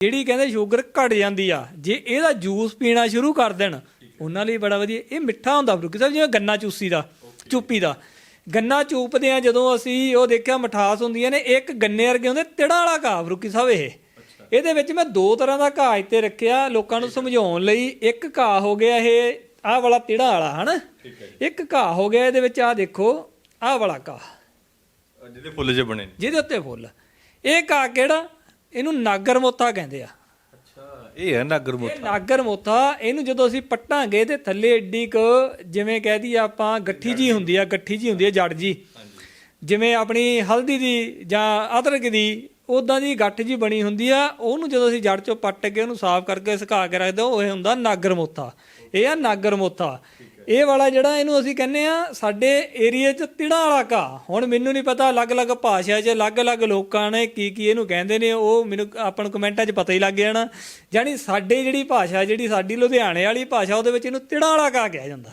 ਜਿਹੜੀ ਕਹਿੰਦੇ ਸ਼ੂਗਰ ਘਟ ਜਾਂਦੀ ਆ ਜੇ ਇਹਦਾ ਜੂਸ ਪੀਣਾ ਸ਼ੁਰੂ ਕਰ ਦੇਣ ਉਹਨਾਂ ਲਈ ਬੜਾ ਵਧੀਆ ਇਹ ਮਿੱਠਾ ਹੁੰਦਾ ਫਰੂਕੀ ਸਾਹਿਬ ਜਿਵੇਂ ਗੰਨਾ ਚੂਸੀ ਦਾ ਚੂਪੀ ਦਾ। ਗੰਨਾ ਚੂਪਦੇ ਆ ਜਦੋਂ ਅਸੀਂ ਉਹ ਦੇਖਿਆ ਮਠਾਸ ਹੁੰਦੀਆਂ ਨੇ ਇੱਕ ਗੰਨੇ ਵਰਗੇ ਹੁੰਦੇ ਤਿੜਾ ਵਾਲਾ ਘਾਹ ਫਰੂਕੀ ਸਾਹਿਬ ਇਹ। ਇਹਦੇ ਵਿੱਚ ਮੈਂ ਦੋ ਤਰ੍ਹਾਂ ਦਾ ਘਾਹ ਇੱਥੇ ਰੱਖਿਆ ਲੋਕਾਂ ਨੂੰ ਸਮਝਾਉਣ ਲਈ। ਇੱਕ ਘਾਹ ਹੋ ਗਿਆ ਇਹ ਆਹ ਵਾਲਾ ਤਿੜਾ ਵਾਲਾ ਹਨਾ? ਇੱਕ ਘਾਹ ਹੋ ਗਿਆ ਇਹਦੇ ਵਿੱਚ ਆਹ ਦੇਖੋ ਆਹ ਵਾਲਾ ਘਾਹ। ਜਿਹਦੇ ਫੁੱਲ ਜੇ ਬਣੇ ਜਿਹਦੇ ਉੱਤੇ ਫੁੱਲ। ਇਹ ਘਾਹ ਕਿਹੜਾ? ਇਹਨੂੰ ਨਾਗਰ ਮੋਥਾ ਕਹਿੰਦੇ ਆ। ਅੱਛਾ ਇਹ ਹੈ ਨਾਗਰ ਇਹ ਨਾਗਰ ਮੋਥਾ ਇਹਨੂੰ ਜਦੋਂ ਅਸੀਂ ਪੱਟਾਂਗੇ ਤੇ ਥੱਲੇ ਏਡੀ ਕ ਜਿਵੇਂ ਕਹਿ ਦਈਏ ਆਪਾਂ ਗੱਠੀ ਜੀ ਹੁੰਦੀ ਆ ਗੱਠੀ ਜੀ ਹੁੰਦੀ ਆ ਜੜ ਜੀ ਜਿਵੇਂ ਆਪਣੀ ਹਲਦੀ ਦੀ ਜਾਂ ਅਦਰਕ ਦੀ ਉਦਾਂ ਦੀ ਗੱਠ ਜੀ ਬਣੀ ਹੁੰਦੀ ਆ ਉਹਨੂੰ ਜਦੋਂ ਅਸੀਂ ਜੜ ਚੋਂ ਪੱਟ ਕੇ ਉਹਨੂੰ ਸਾਫ਼ ਕਰਕੇ ਸੁਕਾ ਕੇ ਰੱਖਦੇ ਉਹ ਇਹ ਹੁੰਦਾ ਨਾਗਰ ਮੋਥਾ ਇਹ ਆ ਨਾਗਰ ਮੋਥਾ ਇਹ ਵਾਲਾ ਜਿਹੜਾ ਇਹਨੂੰ ਅਸੀਂ ਕਹਿੰਦੇ ਆ ਸਾਡੇ ਏਰੀਆ 'ਚ ਤਿੜਾ ਵਾਲਾ ਘਾਹ। ਹੁਣ ਮੈਨੂੰ ਨਹੀਂ ਪਤਾ ਅਲੱਗ-ਅਲੱਗ ਭਾਸ਼ਾ 'ਚ ਅਲੱਗ-ਅਲੱਗ ਲੋਕਾਂ ਨੇ ਕੀ ਕੀ ਇਹਨੂੰ ਕਹਿੰਦੇ ਨੇ, ਉਹ ਮੈਨੂੰ ਆਪਾਂ ਨੂੰ ਕਮੈਂਟਾਂ 'ਚ ਪਤਾ ਹੀ ਲੱਗ ਜਾਣਾ। ਜਾਨੀ ਸਾਡੇ ਜਿਹੜੀ ਭਾਸ਼ਾ, ਜਿਹੜੀ ਸਾਡੀ ਲੁਧਿਆਣੇ ਵਾਲੀ ਭਾਸ਼ਾ, ਉਹਦੇ ਵਿੱਚ ਇਹਨੂੰ ਤਿੜਾ ਵਾਲਾ ਘਾਹ ਕਿਹਾ ਜਾਂਦਾ।